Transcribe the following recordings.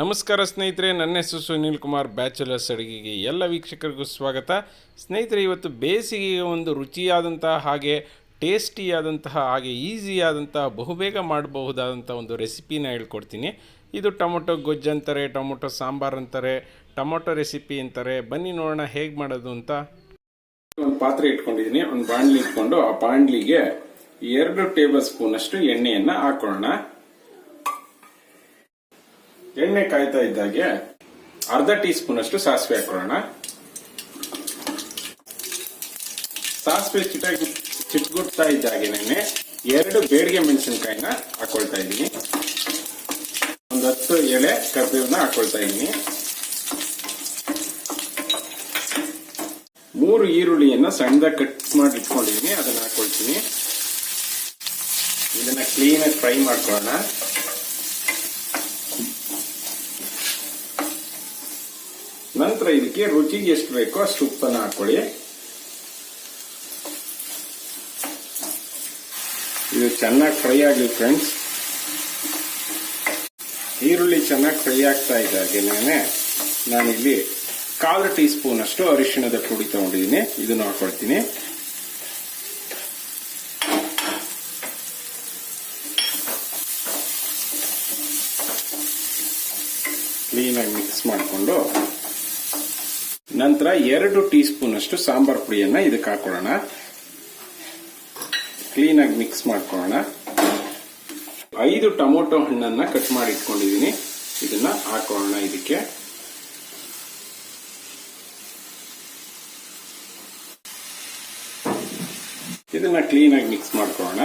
ನಮಸ್ಕಾರ ಸ್ನೇಹಿತರೆ, ನನ್ನ ಹೆಸರು ಸುನೀಲ್ ಕುಮಾರ್, ಬ್ಯಾಚುಲರ್ಸ್ ಅಡುಗೆಗೆ ಎಲ್ಲ ವೀಕ್ಷಕರಿಗೂ ಸ್ವಾಗತ. ಸ್ನೇಹಿತರೆ, ಇವತ್ತು ಬೇಸಿಗೆಗೆ ಒಂದು ರುಚಿಯಾದಂತಹ ಹಾಗೆ ಟೇಸ್ಟಿಯಾದಂತಹ ಹಾಗೆ ಈಸಿಯಾದಂತಹ ಬಹುಬೇಗ ಮಾಡಬಹುದಾದಂಥ ಒಂದು ರೆಸಿಪಿನ ಹೇಳ್ಕೊಡ್ತೀನಿ. ಇದು ಟೊಮೊಟೊ ಗೊಜ್ಜು ಅಂತಾರೆ, ಟೊಮೊಟೊ ಸಾಂಬಾರು ಅಂತಾರೆ, ಟೊಮೊಟೊ ರೆಸಿಪಿ ಅಂತಾರೆ. ಬನ್ನಿ ನೋಡೋಣ ಹೇಗೆ ಮಾಡೋದು ಅಂತ. ಒಂದು ಪಾತ್ರೆ ಇಟ್ಕೊಂಡಿದ್ದೀನಿ, ಒಂದು ಬಾಣಲಿ ಇಟ್ಕೊಂಡು ಆ ಬಾಣಲಿಗೆ ಎರಡು ಟೇಬಲ್ ಸ್ಪೂನಷ್ಟು ಎಣ್ಣೆಯನ್ನು ಎಣ್ಣೆಯನ್ನ ಹಾಕೊಳ್ಳೋಣ. ಎಣ್ಣೆ ಕಾಯ್ತಾ ಇದ್ದಾಗೆ ಅರ್ಧ ಟೀ ಸ್ಪೂನ್ ಅಷ್ಟು ಸಾಸಿವೆ ಹಾಕೊಳ್ಳೋಣ. ಸಾಸಿವೆ ಚಿಟಾಗಿ ಚಿಟ್ಗುಡ್ತಾ ಇದ್ದಾಗೇನೆ ಎರಡು ಬೇಡಿಗೆ ಮೆಣಸಿನಕಾಯಿನ ಹಾಕೊಳ್ತಾ ಇದ್ದೀನಿ. ಒಂದು ಹತ್ತು ಎಳೆ ಕರ್ಬೇವನ್ನ ಹಾಕೊಳ್ತಾ ಇದ್ದೀನಿ. ಮೂರು ಈರುಳ್ಳಿಯನ್ನ ಸಣ್ಣದಾಗಿ ಕಟ್ ಮಾಡಿ ಇಟ್ಕೊಂಡಿದ್ದೀನಿ, ಅದನ್ನ ಹಾಕೊಳ್ತೀನಿ. ಇದನ್ನ ಕ್ಲೀನಾಗಿ ಫ್ರೈ ಮಾಡ್ಕೊಳ್ಳೋಣ. ನಂತರ ಇದಕ್ಕೆ ರುಚಿಗೆ ಎಷ್ಟು ಬೇಕೋ ಅಷ್ಟು ಉಪ್ಪನ್ನ ಹಾಕೊಳ್ಳಿ. ಇದು ಚೆನ್ನಾಗಿ ಫ್ರೈ ಆಗಲಿ ಫ್ರೆಂಡ್ಸ್. ಈರುಳ್ಳಿ ಚೆನ್ನಾಗಿ ಫ್ರೈ ಆಗ್ತಾ ನಾನು ನಾನಿಲ್ಲಿ ಕಾಲು ಟೀ ಸ್ಪೂನ್ ಅಷ್ಟು ಅರಿಶಿಣದ ಪುಡಿ ತಗೊಂಡಿದ್ದೀನಿ. ಇದನ್ನು ಹಾಕೊಳ್ತೀನಿ ಕ್ಲೀನಾಗಿ ಮಿಕ್ಸ್ ಮಾಡಿಕೊಂಡು ನಂತರ ಎರಡು ಟೀ ಸ್ಪೂನ್ ಅಷ್ಟು ಸಾಂಬಾರ್ ಪುಡಿಯನ್ನ ಇದಕ್ಕೆ ಹಾಕೊಳ್ಳೋಣ. ಆಗಿ ಮಿಕ್ಸ್ ಮಾಡ್ಕೊಳ್ಳೋಣ. ಐದು ಟೊಮೊಟೊ ಹಣ್ಣನ್ನ ಕಟ್ ಮಾಡಿ ಇಟ್ಕೊಂಡಿದ್ದೀನಿ. ಇದನ್ನ ಹಾಕೊಳ್ಳೋಣ ಇದಕ್ಕೆ. ಇದನ್ನ ಕ್ಲೀನ್ ಆಗಿ ಮಿಕ್ಸ್ ಮಾಡ್ಕೊಳ್ಳೋಣ.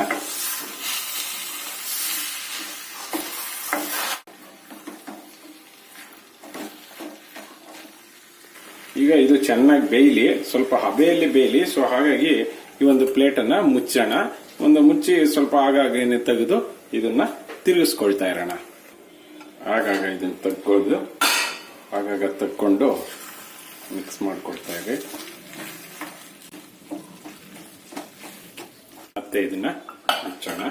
ಈಗ ಇದು ಚೆನ್ನಾಗಿ ಬೇಯಲಿ, ಸ್ವಲ್ಪ ಹಬೆಯಲ್ಲಿ ಬೇಯಲಿ ಸೊ ಹಾಗಾಗಿ ಈ ಒಂದು ಪ್ಲೇಟ್ ಅನ್ನ ಮುಚ್ಚೋಣ. ಒಂದು ಮುಚ್ಚಿ ಸ್ವಲ್ಪ ಆಗಾಗೇನೆ ತೆಗೆದು ಇದನ್ನ ತಿರುಗಿಸ್ಕೊಳ್ತಾ ಇರೋಣ. ಆಗಾಗ ಇದನ್ನ ತಗೊಂಡು ಆಗಾಗ ತಕ್ಕೊಂಡು ಮಿಕ್ಸ್ ಮಾಡ್ಕೊಳ್ತಾ ಇರಿ. ಮತ್ತೆ ಇದನ್ನ ಮುಚ್ಚೋಣ.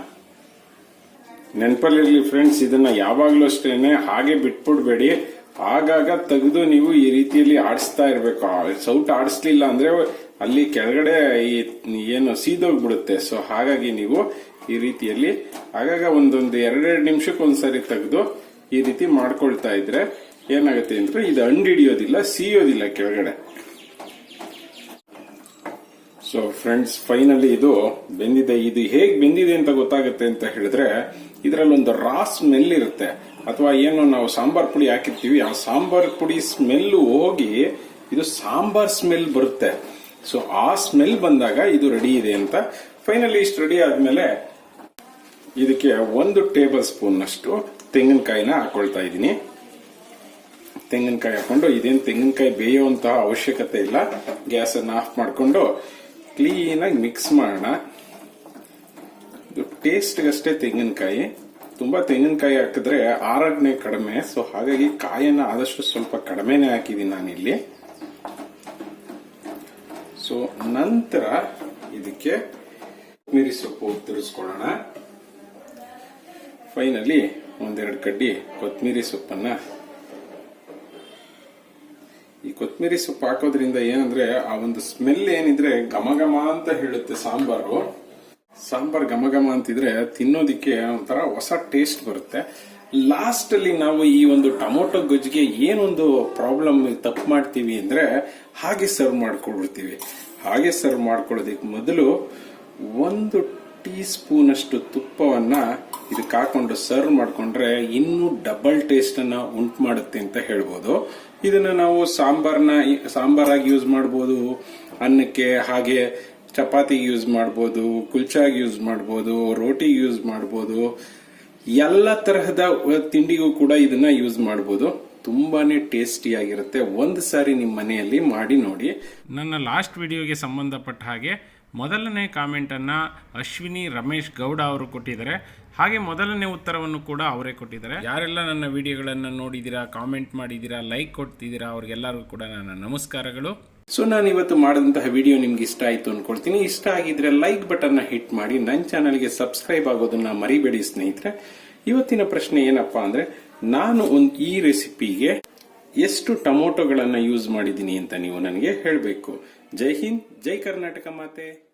ನೆನಪಲ್ಲಿರ್ಲಿ ಫ್ರೆಂಡ್ಸ್ ಇದನ್ನ ಯಾವಾಗ್ಲೂ ಅಷ್ಟೇನೆ, ಹಾಗೆ ಬಿಟ್ಬಿಡ್ಬೇಡಿ. ಆಗಾಗ ತೆಗೆದು ನೀವು ಈ ರೀತಿಯಲ್ಲಿ ಆಡಿಸ್ತಾ ಇರಬೇಕು. ಸೌಟ್ ಆಡಿಸ್ಲಿಲ್ಲ ಅಂದ್ರೆ ಅಲ್ಲಿ ಕೆಳಗಡೆ ಈ ಏನು ಸೀದೋಗ್ಬಿಡುತ್ತೆ. ಸೊ ಹಾಗಾಗಿ ನೀವು ಈ ರೀತಿಯಲ್ಲಿ ಆಗಾಗ ಒಂದೊಂದು ಎರಡೆರಡು ನಿಮಿಷಕ್ಕೆ ಒಂದ್ಸರಿ ತೆಗೆದು ಈ ರೀತಿ ಮಾಡ್ಕೊಳ್ತಾ ಇದ್ರೆ ಏನಾಗುತ್ತೆ ಅಂದ್ರೆ ಇದು ಅಂಡಿಡಿಯೋದಿಲ್ಲ ಸೀಯೋದಿಲ್ಲ ಕೆಳಗಡೆ. ಸೊ ಫ್ರೆಂಡ್ಸ್ ಫೈನಲಿ ಇದು ಬೆಂದಿದೆ. ಇದು ಹೇಗೆ ಬೆಂದಿದೆ ಅಂತ ಗೊತ್ತಾಗುತ್ತೆ ಅಂತ ಹೇಳಿದ್ರೆ ಇದರಲ್ಲಿ ಒಂದು ರಾ ಸ್ಮೆಲ್ ಇರುತ್ತೆ. ಅಥವಾ ಏನು ನಾವು ಸಾಂಬಾರ್ ಪುಡಿ ಹಾಕಿರ್ತೀವಿ, ಆ ಸಾಂಬಾರ್ ಪುಡಿ ಸ್ಮೆಲ್ ಹೋಗಿ ಇದು ಸಾಂಬಾರ್ ಸ್ಮೆಲ್ ಬರುತ್ತೆ. ಸೊ ಆ ಸ್ಮೆಲ್ ಬಂದಾಗ ಇದು ರೆಡಿ ಇದೆ ಅಂತ. ಫೈನಲಿ ಇಷ್ಟು ರೆಡಿ ಆದ್ಮೇಲೆ ಇದಕ್ಕೆ ಒಂದು ಟೇಬಲ್ ಸ್ಪೂನ್ ಅಷ್ಟು ತೆಂಗಿನಕಾಯಿನ ಹಾಕೊಳ್ತಾ ಇದ್ದೀನಿ. ತೆಂಗಿನಕಾಯಿ ಹಾಕೊಂಡು, ಇದೇನು ತೆಂಗಿನಕಾಯಿ ಬೇಯುವಂತಹ ಅವಶ್ಯಕತೆ ಇಲ್ಲ. ಗ್ಯಾಸ್ ಅನ್ನು ಆಫ್ ಮಾಡಿಕೊಂಡು ಕ್ಲೀನಾಗಿ ಮಿಕ್ಸ್ ಮಾಡೋಣ. ಇದು ಟೇಸ್ಟ್ಗಷ್ಟೇ ತೆಂಗಿನಕಾಯಿ. ತುಂಬಾ ತೆಂಗಿನಕಾಯಿ ಹಾಕಿದ್ರೆ ಆರೋಗ್ಯ ಕಡಿಮೆ ಸೊ ಹಾಗಾಗಿ ಕಾಯನ್ನ ಆದಷ್ಟು ಸ್ವಲ್ಪ ಕಡಿಮೆನೆ ಹಾಕಿದ್ದೀನಿ ನಾನಿಲ್ಲಿ. ಸೊ ನಂತರ ಇದಕ್ಕೆ ಕೊತ್ತಂಬರಿ ಸೊಪ್ಪು ತಿರ್ಸ್ಕೊಳ್ಳೋಣ. ಫೈನಲಿ ಒಂದೆರಡು ಕಡ್ಡಿ ಕೊತ್ತಂಬರಿ ಸೊಪ್ಪನ್ನ. ಈ ಕೊತ್ತಂಬರಿ ಸೊಪ್ಪು ಹಾಕೋದ್ರಿಂದ ಏನಂದ್ರೆ, ಆ ಒಂದು ಸ್ಮೆಲ್ ಏನಿದ್ರೆ ಘಮ ಘಮ ಅಂತ ಹೇಳುತ್ತೆ ಸಾಂಬಾರು. ಸಾಂಬಾರ್ ಘಮ ಘಮ ಅಂತಿದ್ರೆ ತಿನ್ನೋದಿಕ್ಕೆ ಒಂಥರ ಹೊಸ ಟೇಸ್ಟ್ ಬರುತ್ತೆ. ಲಾಸ್ಟ್ ಅಲ್ಲಿ ನಾವು ಈ ಒಂದು ಟೊಮೊಟೊ ಗೊಜ್ಜಿಗೆ ಏನೊಂದು ಪ್ರಾಬ್ಲಮ್ ತಪ್ಪು ಮಾಡ್ತೀವಿ ಅಂದ್ರೆ ಹಾಗೆ ಸರ್ವ್ ಮಾಡ್ಕೊಳ್ಬಿಡ್ತೀವಿ. ಹಾಗೆ ಸರ್ವ್ ಮಾಡ್ಕೊಳ್ಳೋದಕ್ಕೆ ಮೊದಲು ಒಂದು ಟೀ ಸ್ಪೂನ್ ಅಷ್ಟು ತುಪ್ಪವನ್ನ ಇದಕ್ಕೆ ಹಾಕೊಂಡು ಸರ್ವ್ ಮಾಡ್ಕೊಂಡ್ರೆ ಇನ್ನೂ ಡಬಲ್ ಟೇಸ್ಟ್ ಅನ್ನ ಉಂಟು ಮಾಡುತ್ತೆ ಅಂತ ಹೇಳ್ಬೋದು. ಇದನ್ನ ನಾವು ಸಾಂಬಾರ್ನ ಸಾಂಬಾರಾಗಿ ಯೂಸ್ ಮಾಡ್ಬೋದು. ಅನ್ನಕ್ಕೆ ಹಾಗೆ ಚಪಾತಿಗೆ ಯೂಸ್ ಮಾಡ್ಬೋದು, ಕುಲ್ಚಾಗಿ ಯೂಸ್ ಮಾಡ್ಬೋದು, ರೋಟಿ ಯೂಸ್ ಮಾಡ್ಬೋದು, ಎಲ್ಲ ತರಹದ ತಿಂಡಿಗೂ ಕೂಡ ಇದನ್ನ ಯೂಸ್ ಮಾಡ್ಬೋದು. ತುಂಬಾನೇ ಟೇಸ್ಟಿ ಆಗಿರುತ್ತೆ. ಒಂದು ಸಾರಿ ನಿಮ್ಮ ಮನೆಯಲ್ಲಿ ಮಾಡಿ ನೋಡಿ. ನನ್ನ ಲಾಸ್ಟ್ ವಿಡಿಯೋಗೆ ಸಂಬಂಧಪಟ್ಟ ಹಾಗೆ ಮೊದಲನೇ ಕಾಮೆಂಟನ್ನು ಅಶ್ವಿನಿ ರಮೇಶ್ ಗೌಡ ಅವರು ಕೊಟ್ಟಿದ್ದಾರೆ. ಹಾಗೆ ಮೊದಲನೇ ಉತ್ತರವನ್ನು ಕೂಡ ಅವರೇ ಕೊಟ್ಟಿದ್ದಾರೆ. ಯಾರೆಲ್ಲ ನನ್ನ ವಿಡಿಯೋಗಳನ್ನು ನೋಡಿದ್ದೀರಾ ಕಾಮೆಂಟ್ ಮಾಡಿದ್ದೀರಾ ಲೈಕ್ ಕೊಡ್ತಿದ್ದೀರಾ, ಅವ್ರಿಗೆಲ್ಲರಿಗೂ ಕೂಡ ನನ್ನ ನಮಸ್ಕಾರಗಳು. ಸೊ ನಾನು ಇವತ್ತು ಮಾಡಿದಂತಹ ವಿಡಿಯೋ ನಿಮ್ಗೆ ಇಷ್ಟ ಆಯ್ತು ಅನ್ಕೊಳ್ತೀನಿ. ಇಷ್ಟ ಆಗಿದ್ರೆ ಲೈಕ್ ಬಟನ್ನ ಹಿಟ್ ಮಾಡಿ. ನನ್ನ ಚಾನಲ್ಗೆ ಸಬ್ಸ್ಕ್ರೈಬ್ ಆಗೋದನ್ನ ಮರಿಬೇಡಿ ಸ್ನೇಹಿತರೆ. ಇವತ್ತಿನ ಪ್ರಶ್ನೆ ಏನಪ್ಪಾ ಅಂದ್ರೆ, ನಾನು ಒಂದು ಈ ರೆಸಿಪಿಗೆ ಎಷ್ಟು ಟೊಮೊಟೊಗಳನ್ನ ಯೂಸ್ ಮಾಡಿದ್ದೀನಿ ಅಂತ ನೀವು ನನಗೆ ಹೇಳಬೇಕು. ಜೈ ಹಿಂದ್, ಜೈ ಕರ್ನಾಟಕ ಮಾತೆ.